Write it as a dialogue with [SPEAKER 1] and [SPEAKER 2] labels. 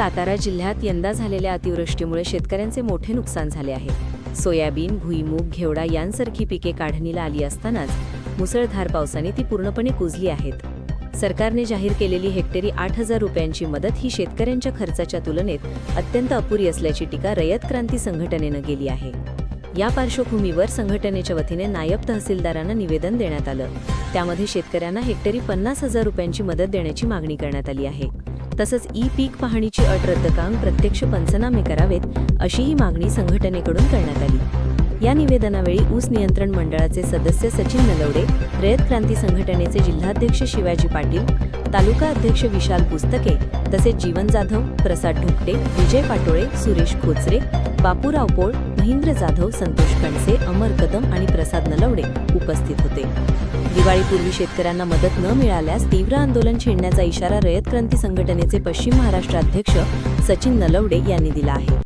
[SPEAKER 1] सातारा जिल्ह्यात यंदा झालेल्या अतिवृष्टीमुळे शेतकऱ्यांचे मोठे नुकसान झाले आहे. सोयाबीन भुईमूग घेवडा यांसारखी पिके काढणीला आली असतानाच मुसळधार पावसाने ती पूर्णपणे कुजली आहेत. सरकारने जाहीर केलेली हेक्टरी आठ हजार रुपयांची मदत ही शेतकऱ्यांच्या खर्चाच्या तुलनेत अत्यंत अपुरी असल्याची टीका रयत क्रांती संघटनेनं केली आहे. या पार्श्वभूमीवर संघटनेच्या वतीने नायब तहसीलदारांना निवेदन देण्यात आलं. त्यामध्ये शेतकऱ्यांना हेक्टरी पन्नास हजार रुपयांची मदत देण्याची मागणी करण्यात आली आहे. तसंच ई पीक पाहणीची अट रद्द काम प्रत्यक्ष पंचनामे करावेत अशीही मागणी संघटनेकडून करण्यात आली. या निवेदनावेळी ऊस नियंत्रण मंडळाचे सदस्य सचिन नलवडे रयत क्रांती संघटनेचे जिल्हाध्यक्ष शिवाजी पाटील तालुका अध्यक्ष विशाल पुस्तके तसेच जीवन जाधव प्रसाद ढुकटे विजय पाटोळे सुरेश खोचरे बापूराव पोळ महेंद्र जाधव संतोष कणसे अमर कदम आणि प्रसाद नलवडे उपस्थित होते. दिवाळीपूर्वी शेतकऱ्यांना मदत न मिळाल्यास तीव्र आंदोलन छेडण्याचा इशारा रयत क्रांती संघटनेचे पश्चिम महाराष्ट्र अध्यक्ष सचिन नलवडे यांनी दिला आहे.